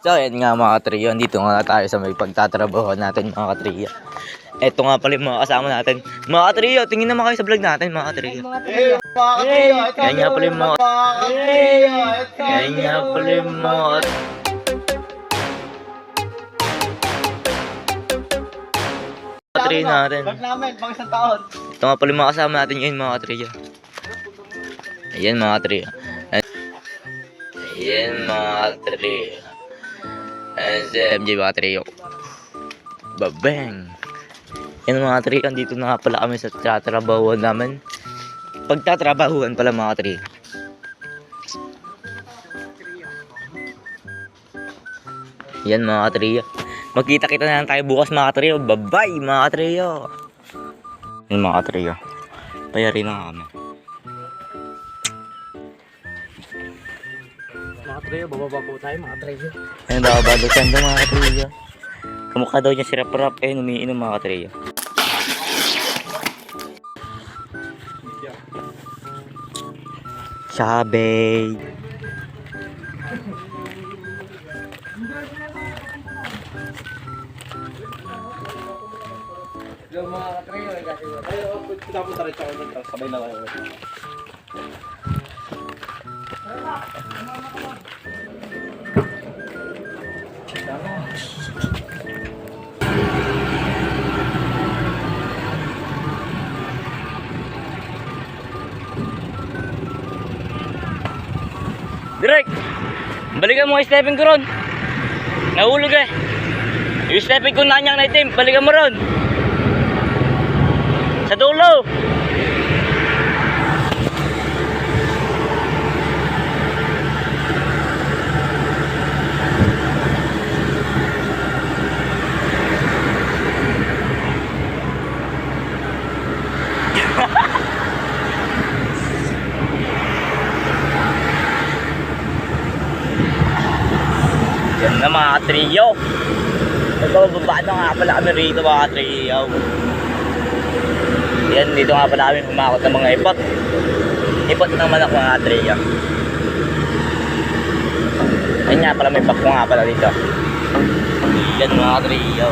So, ayan nga mga katriyo. Dito nga tayo sa may pagtatrabaho natin mga katriyo. Eto nga pala yung mga kasama natin. Mga katriyo, tingin naman kayo sa vlog natin mga katriyo. Yan nga pala yung mga... Yan nga pala yung mga... Katriyo natin. Vlog namin, pang isang taon. Ito nga pala yung mga kasama natin ngayon mga katriyo. Ayan mga katriyo. Ayan mga katriyo. Ayan si MJ mga. Babang! Yan mga katriyo, andito na nga pala kami sa tatrabahuan namin. Pagtatrabahuan pala mga katriyo. Yan mga katriyo. Magkita-kita na lang tayo bukas mga katriyo. Bye-bye mga katriyo! Yan mga katriyo. Payarin na kami. Mga treyo, bababa po tayo mga treyo. Ayun daw, balutan daw mga katriyo. Kamukha daw niya si Rap-Rap eh, umiinom mga katriyo. Sabi. Yung mga treyo, eh, kasi Ay, oh, pinapunta rin ako ng sabay na kayo. Direk! Balikan mo yung stepping ko ron. Nahulog eh. Yung stepping ko nanyang na itim, balikan mo ron. Sa dulo. Yan na mga trio. Nagbababa na nga pala kami rito mga trio. Yan, dito nga pala kami pumakot ng mga ipot. Ipot ng manok mga trio. Yan nga pala may bako nga pala dito. Yan mga trio.